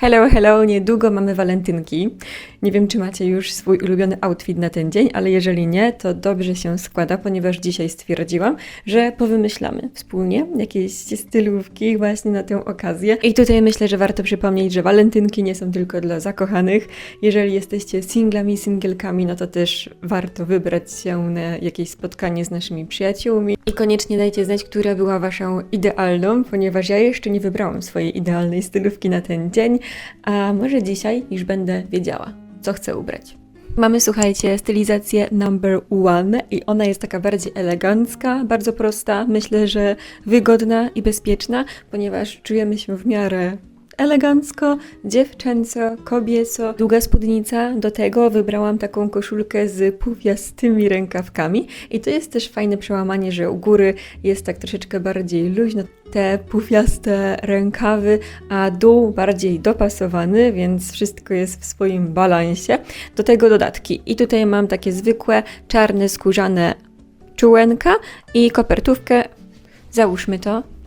Hello, hello, niedługo mamy walentynki. Nie wiem, czy macie już swój ulubiony outfit na ten dzień, ale jeżeli nie, to dobrze się składa, ponieważ dzisiaj stwierdziłam, że powymyślamy wspólnie jakieś stylówki właśnie na tę okazję. I tutaj myślę, że warto przypomnieć, że walentynki nie są tylko dla zakochanych. Jeżeli jesteście singlami, singielkami, no to też warto wybrać się na jakieś spotkanie z naszymi przyjaciółmi. I koniecznie dajcie znać, która była waszą idealną, ponieważ ja jeszcze nie wybrałam swojej idealnej stylówki na ten dzień, a może dzisiaj już będę wiedziała, co chcę ubrać. Mamy, słuchajcie, stylizację number one i ona jest taka bardziej elegancka, bardzo prosta, myślę, że wygodna i bezpieczna, ponieważ czujemy się w miarę elegancko, dziewczęco, kobieco, długa spódnica. Do tego wybrałam taką koszulkę z pufiastymi rękawkami i to jest też fajne przełamanie, że u góry jest tak troszeczkę bardziej luźno, te pufiaste rękawy, a dół bardziej dopasowany, więc wszystko jest w swoim balansie. Do tego dodatki. I tutaj mam takie zwykłe, czarne, skórzane czułenka i kopertówkę. Załóżmy to.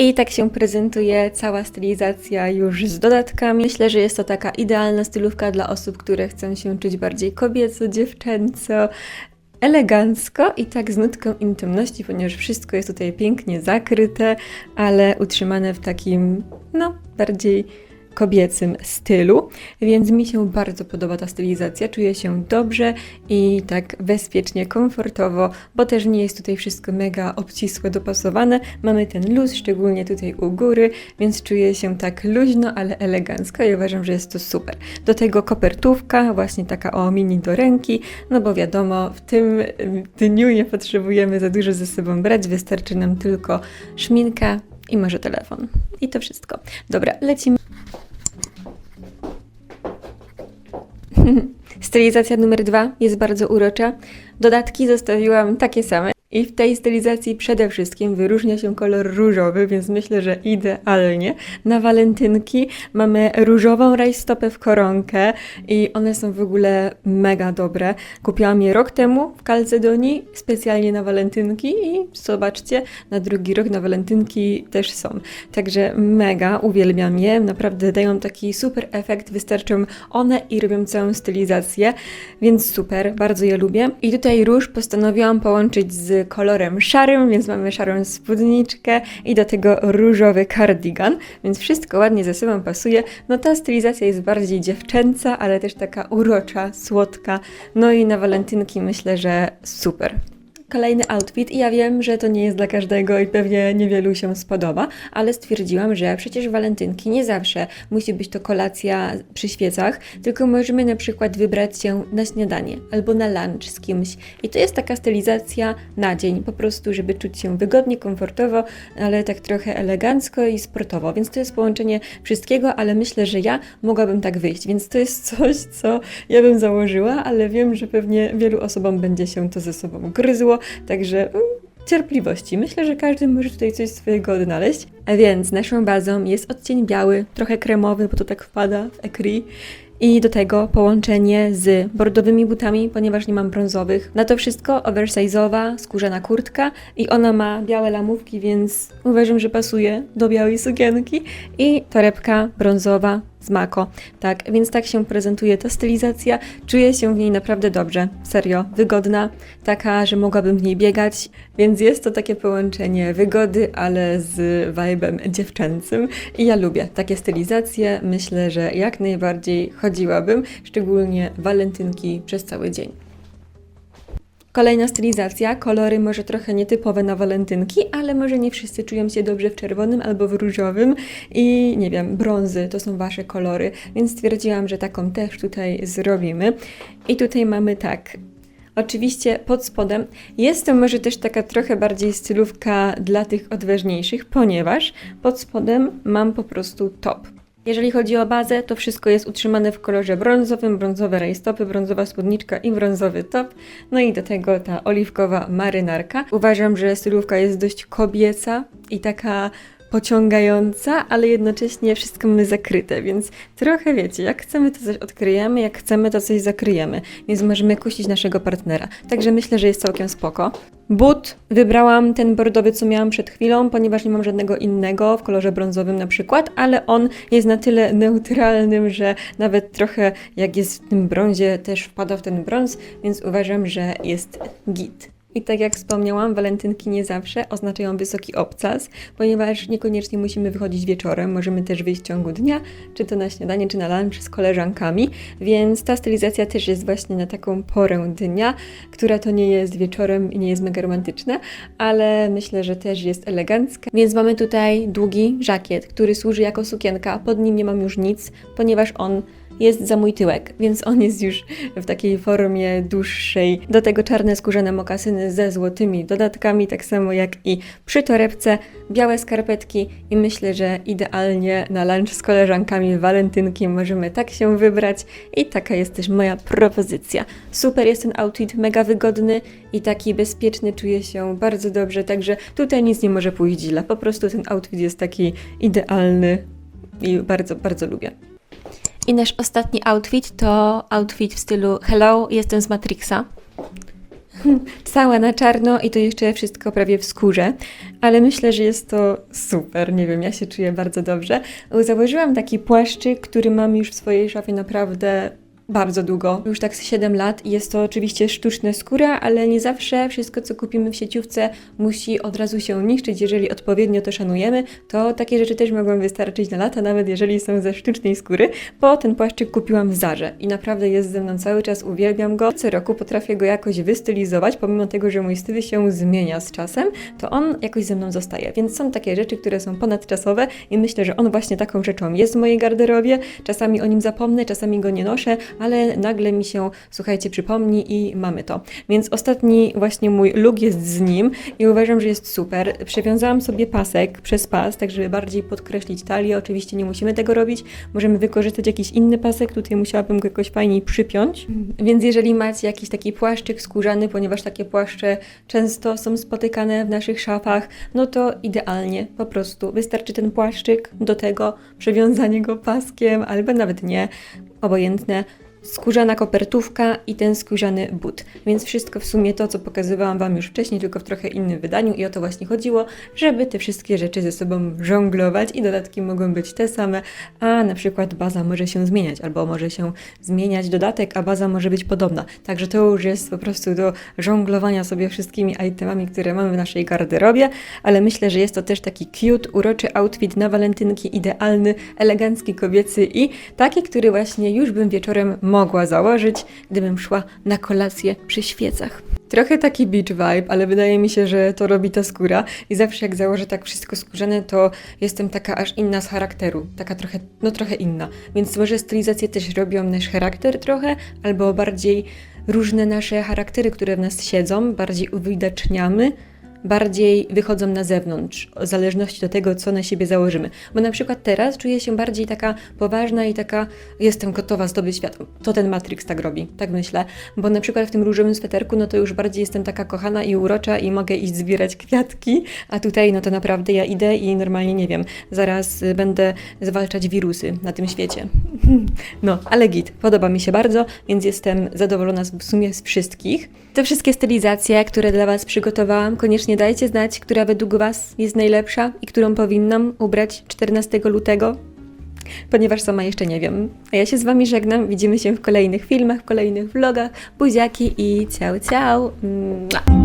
I tak się prezentuje cała stylizacja już z dodatkami. Myślę, że jest to taka idealna stylówka dla osób, które chcą się czuć bardziej kobieco, dziewczęco, elegancko i tak z nutką intymności, ponieważ wszystko jest tutaj pięknie zakryte, ale utrzymane w takim, no, bardziej kobiecym stylu, więc mi się bardzo podoba ta stylizacja. Czuję się dobrze i tak bezpiecznie, komfortowo, bo też nie jest tutaj wszystko mega obcisłe, dopasowane. Mamy ten luz, szczególnie tutaj u góry, więc czuję się tak luźno, ale elegancko i uważam, że jest to super. Do tego kopertówka, właśnie taka o mini do ręki, no bo wiadomo, w tym dniu nie potrzebujemy za dużo ze sobą brać, wystarczy nam tylko szminka i może telefon. I to wszystko. Dobra, lecimy. Stylizacja numer dwa jest bardzo urocza. Dodatki zostawiłam takie same. I w tej stylizacji przede wszystkim wyróżnia się kolor różowy, więc myślę, że idealnie. Na walentynki mamy różową rajstopę w koronkę i one są w ogóle mega dobre. Kupiłam je rok temu w Calcedonii specjalnie na walentynki i zobaczcie, na drugi rok na walentynki też są. Także mega, uwielbiam je, naprawdę dają taki super efekt, wystarczą one i robią całą stylizację, więc super, bardzo je lubię. I tutaj róż postanowiłam połączyć z kolorem szarym, więc mamy szarą spódniczkę i do tego różowy cardigan, więc wszystko ładnie ze sobą pasuje. No ta stylizacja jest bardziej dziewczęca, ale też taka urocza, słodka. No i na walentynki myślę, że super. Kolejny outfit i ja wiem, że to nie jest dla każdego i pewnie niewielu się spodoba, ale stwierdziłam, że przecież walentynki nie zawsze musi być to kolacja przy świecach, tylko możemy na przykład wybrać się na śniadanie albo na lunch z kimś. I to jest taka stylizacja na dzień, po prostu, żeby czuć się wygodnie, komfortowo, ale tak trochę elegancko i sportowo. Więc to jest połączenie wszystkiego, ale myślę, że ja mogłabym tak wyjść. Więc to jest coś, co ja bym założyła, ale wiem, że pewnie wielu osobom będzie się to ze sobą gryzło, Także cierpliwości. Myślę, że każdy może tutaj coś swojego odnaleźć. A więc naszą bazą jest odcień biały, trochę kremowy, bo to tak wpada w ekri. I do tego połączenie z bordowymi butami, ponieważ nie mam brązowych. Na to wszystko oversize'owa, skórzana kurtka i ona ma białe lamówki, więc uważam, że pasuje do białej sukienki. I torebka brązowa z Mako. Tak, więc tak się prezentuje ta stylizacja. Czuję się w niej naprawdę dobrze, serio, wygodna, taka, że mogłabym w niej biegać, więc jest to takie połączenie wygody, ale z vibem dziewczęcym i ja lubię takie stylizacje. Myślę, że jak najbardziej chodziłabym, szczególnie walentynki przez cały dzień. Kolejna stylizacja, kolory może trochę nietypowe na walentynki, ale może nie wszyscy czują się dobrze w czerwonym albo w różowym i nie wiem, brązy to są Wasze kolory, więc stwierdziłam, że taką też tutaj zrobimy. I tutaj mamy tak, Oczywiście pod spodem jest to może też taka trochę bardziej stylówka dla tych odważniejszych, ponieważ pod spodem mam po prostu top. Jeżeli chodzi o bazę, to wszystko jest utrzymane w kolorze brązowym, brązowe rajstopy, brązowa spódniczka i brązowy top. No i do tego ta oliwkowa marynarka. Uważam, że stylówka jest dość kobieca i taka pociągająca, ale jednocześnie wszystko mamy zakryte, więc trochę wiecie, jak chcemy to coś odkryjemy, jak chcemy to coś zakryjemy, więc możemy kusić naszego partnera. Także myślę, że jest całkiem spoko. But wybrałam ten bordowy, co miałam przed chwilą, ponieważ nie mam żadnego innego w kolorze brązowym na przykład, ale on jest na tyle neutralnym, że nawet trochę jak jest w tym brązie, też wpada w ten brąz, więc uważam, że jest git. I tak jak wspomniałam, walentynki nie zawsze oznaczają wysoki obcas, ponieważ niekoniecznie musimy wychodzić wieczorem, możemy też wyjść w ciągu dnia, czy to na śniadanie, czy na lunch z koleżankami, więc ta stylizacja też jest właśnie na taką porę dnia, która to nie jest wieczorem i nie jest mega romantyczna, ale myślę, że też jest elegancka. Więc mamy tutaj długi żakiet, który służy jako sukienka, pod nim nie mam już nic, ponieważ on jest za mój tyłek, więc on jest już w takiej formie dłuższej. Do tego czarne skórzane mokasyny ze złotymi dodatkami, tak samo jak i przy torebce, białe skarpetki i myślę, że idealnie na lunch z koleżankami walentynki możemy tak się wybrać i taka jest też moja propozycja. Super jest ten outfit, mega wygodny i taki bezpieczny, czuję się bardzo dobrze, także tutaj nic nie może pójść źle. Po prostu ten outfit jest taki idealny i bardzo, bardzo lubię. I nasz ostatni outfit to outfit w stylu Hello, jestem z Matrixa. Całe na czarno i to jeszcze wszystko prawie w skórze, ale myślę, że jest to super, nie wiem, ja się czuję bardzo dobrze. Założyłam taki płaszczyk, który mam już w swojej szafie naprawdę bardzo długo, już tak z 7 lat. Jest to oczywiście sztuczna skóra, ale nie zawsze wszystko, co kupimy w sieciówce musi od razu się niszczyć, jeżeli odpowiednio to szanujemy, to takie rzeczy też mogą wystarczyć na lata, nawet jeżeli są ze sztucznej skóry, bo ten płaszczyk kupiłam w Zarze i naprawdę jest ze mną cały czas, uwielbiam go. Co roku potrafię go jakoś wystylizować, pomimo tego, że mój styl się zmienia z czasem, to on jakoś ze mną zostaje, więc są takie rzeczy, które są ponadczasowe i myślę, że on właśnie taką rzeczą jest w mojej garderobie, czasami o nim zapomnę, czasami go nie noszę, ale nagle mi się, słuchajcie, przypomni i mamy to. Więc ostatni właśnie mój look jest z nim i uważam, że jest super. Przewiązałam sobie pasek przez pas, tak żeby bardziej podkreślić talię. Oczywiście nie musimy tego robić. Możemy wykorzystać jakiś inny pasek. Tutaj musiałabym go jakoś fajniej przypiąć. Więc jeżeli macie jakiś taki płaszczyk skórzany, ponieważ takie płaszcze często są spotykane w naszych szafach, no to idealnie. Po prostu wystarczy ten płaszczyk, do tego przewiązanie go paskiem, albo nawet nie, obojętne skórzana kopertówka i ten skórzany but. Więc wszystko w sumie to, co pokazywałam Wam już wcześniej, tylko w trochę innym wydaniu i o to właśnie chodziło, żeby te wszystkie rzeczy ze sobą żonglować i dodatki mogą być te same, a na przykład baza może się zmieniać, albo może się zmieniać dodatek, a baza może być podobna. Także to już jest po prostu do żonglowania sobie wszystkimi itemami, które mamy w naszej garderobie, ale myślę, że jest to też taki cute, uroczy outfit na walentynki, idealny, elegancki, kobiecy i taki, który właśnie już bym wieczorem mogła założyć, gdybym szła na kolację przy świecach. Trochę taki beach vibe, ale wydaje mi się, że to robi ta skóra i zawsze jak założę tak wszystko skórzane, to jestem taka aż inna z charakteru, taka trochę, no trochę inna. Więc może stylizacje też robią nasz charakter trochę, albo bardziej różne nasze charaktery, które w nas siedzą, bardziej uwidaczniamy, bardziej wychodzą na zewnątrz, w zależności od tego, co na siebie założymy. Bo na przykład teraz czuję się bardziej taka poważna i taka, jestem gotowa zdobyć świat. To ten Matrix tak robi, tak myślę. Bo na przykład w tym różowym sweterku, no to już bardziej jestem taka kochana i urocza i mogę iść zbierać kwiatki, a tutaj, no to naprawdę ja idę i normalnie, nie wiem, zaraz będę zwalczać wirusy na tym świecie. No, ale git, podoba mi się bardzo, więc jestem zadowolona w sumie z wszystkich. Te wszystkie stylizacje, które dla Was przygotowałam, koniecznie dajcie znać, która według Was jest najlepsza i którą powinnam ubrać 14 lutego, ponieważ sama jeszcze nie wiem. A ja się z Wami żegnam, widzimy się w kolejnych filmach, w kolejnych vlogach. Buziaki i ciao, ciao! Mua.